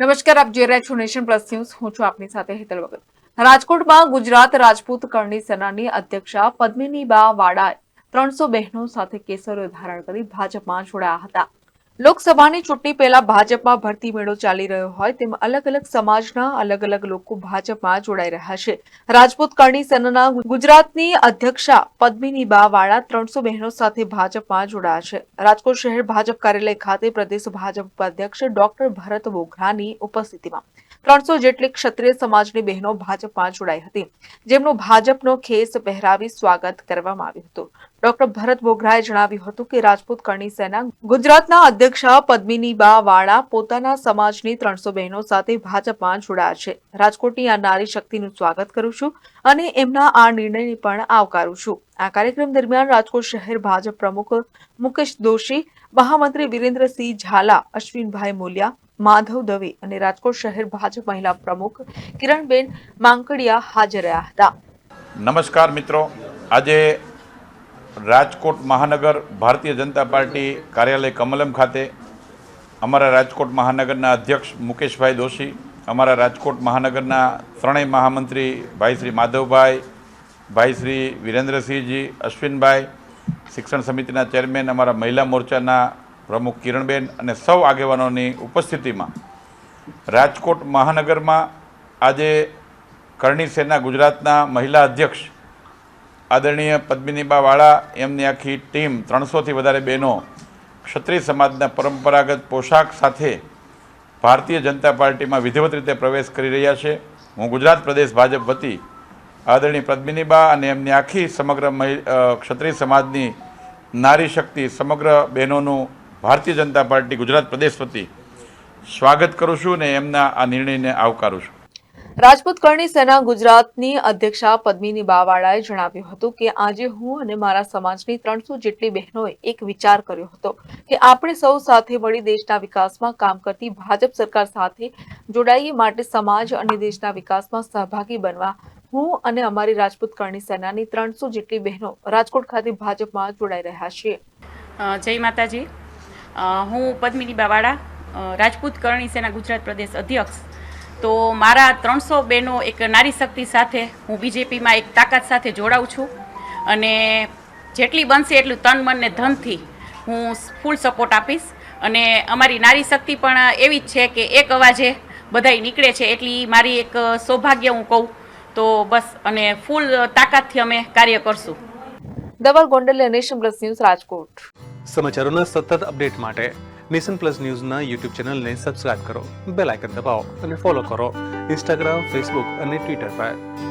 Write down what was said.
નમસ્કાર, આપ જોઈ રહ્યા છો નેશન પ્લસ ન્યૂઝ. હું છું આપની સાથે હેતલ વગર રાજકોટમાં ગુજરાત રાજપૂત કરણી સેનાની અધ્યક્ષા પદ્મિનીબા વાડાએ ત્રણસો બહેનો સાથે કેસરીઓ ધારણ કરી ભાજપમાં જોડાયા હતા. લોકસભાની ચૂંટણી પહેલા ભાજપમાં ભરતી મેળો ચાલી રહ્યો હોય તેમ અલગ અલગ સમાજના અલગ અલગ લોકો ભાજપમાં જોડાઈ રહ્યા છે. રાજપૂત કરણી સેનાના ગુજરાતની અધ્યક્ષા પદ્મિનીબા વાળા ત્રણસો બહેનો સાથે ભાજપમાં જોડાયા છે. રાજકોટ શહેર ભાજપ કાર્યાલય ખાતે પ્રદેશ ભાજપ ઉપાધ્યક્ષ ડોક્ટર ભરત બોઘરાની ઉપસ્થિતિમાં ત્રણસો જેટલી ક્ષત્રિય સમાજની બહેનો ભાજપમાં જોડાઈ હતી. જેમનું ભાજપનો ખેસ પહેરાવી સ્વાગત કરવામાં આવ્યું હતું. ડોક્ટર ભરત બોગરાએ જણાવ્યું હતું કે રાજપૂત કરણી સેના ગુજરાતના અધ્યક્ષ પદ્મિનીબા વાળા પોતાના સમાજની ત્રણસો બહેનો સાથે ભાજપમાં જોડાયા છે. રાજકોટની આ નારી શક્તિનું સ્વાગત કરું છું અને એમના આ નિર્ણયને પણ આવકારું છું. આ કાર્યક્રમ દરમિયાન રાજકોટ શહેર ભાજપ પ્રમુખ મુકેશ દોશી, મહામંત્રી વિરેન્દ્રસિંહ ઝાલા, અશ્વિનભાઈ મોલિયા, માધવ દવે અને રાજકોટ શહેર ભાજપ મહિલા પ્રમુખ કિરણબેન માંકડિયા હાજર રહ્યા હતા. નમસ્કાર મિત્રો. આજે રાજકોટ મહાનગર ભારતીય જનતા પાર્ટી કાર્યાલય કમલમ ખાતે અમારા રાજકોટ મહાનગરના અધ્યક્ષ મુકેશભાઈ દોશી, અમારા રાજકોટ મહાનગરના ત્રણેય મહામંત્રી ભાઈ શ્રી માધવભાઈ ભાઈ શ્રી વિરેન્દ્રસિંહજી, અશ્વિનભાઈ, શિક્ષણ સમિતિના ચેરમેન, અમારા મહિલા મોરચાના પ્રમુખ કિરણબેન અને સૌ આગેવાનોની ઉપસ્થિતિમાં રાજકોટ મહાનગરમાં આજે કરણી સેના ગુજરાતના મહિલા અધ્યક્ષ આદરણીય પદ્મિનીબા વાળા, એમની આખી ટીમ ત્રણસોથી વધારે બહેનો ક્ષત્રિય સમાજના પરંપરાગત પોશાક સાથે ભારતીય જનતા પાર્ટીમાં વિધિવત રીતે પ્રવેશ કરી રહ્યા છે. હું ગુજરાત પ્રદેશ ભાજપ વતી આદરણીય પદ્મિનીબા અને એમની આખી સમગ્ર ક્ષત્રિય સમાજની નારી શક્તિ, સમગ્ર બહેનોનું ભારતીય જનતા પાર્ટી ગુજરાત પ્રદેશ વતી સ્વાગત કરું છું અને એમના આ નિર્ણયને આવકારું છું. રાજપૂત કરણી સેના ગુજરાતની અધ્યક્ષા પદ્મિની બાવાળાએ જણાવ્યું હતું કે આજે હું અને મારા સમાજની ત્રણસો જેટલી બહેનોએ એક વિચાર કર્યો હતો કે આપણે સૌ સાથે મળી દેશના વિકાસમાં કામ કરતી ભાજપ સરકાર સાથે જોડાઈએ માટે સમાજ અને દેશના વિકાસમાં સહભાગી બનવા હું અને અમારી રાજપૂત કરણી સેનાની ત્રણસો જેટલી બહેનો રાજકોટ ખાતે ભાજપમાં જોડાઈ રહ્યા છીએ. જય માતાજી. હું પદ્મિની બાવાડા રાજપૂત કરણી સેના ગુજરાત પ્રદેશ અધ્યક્ષ. તો મારા ત્રણસો બહેનો એક નારી શક્તિ સાથે, હું બીજેપીમાં એક તાકાત સાથે જોડાઉં છું. અને જેટલી બનશે એટલું તન, મન ને ધનથી હું ફૂલ સપોર્ટ આપીશ. અને અમારી નારી શક્તિ પણ એવી જ છે કે એક અવાજે બધાય નીકળે છે, એટલી મારી એક સૌભાગ્ય હું કહું. તો બસ અને ફૂલ તાકાતથી અમે કાર્ય કરશું. Dhaval Gondal nation plus news Rajkot. સમાચારોના સતત અપડેટ માટે નેશન પ્લસ ન્યૂઝના યુટ્યુબ ચેનલને સબસ્ક્રાઇબ કરો બેલ આઇકન દબાવો અને ફોલો કરો ઇન્સ્ટાગ્રામ ફેસબુક અને ટ્વિટર પર.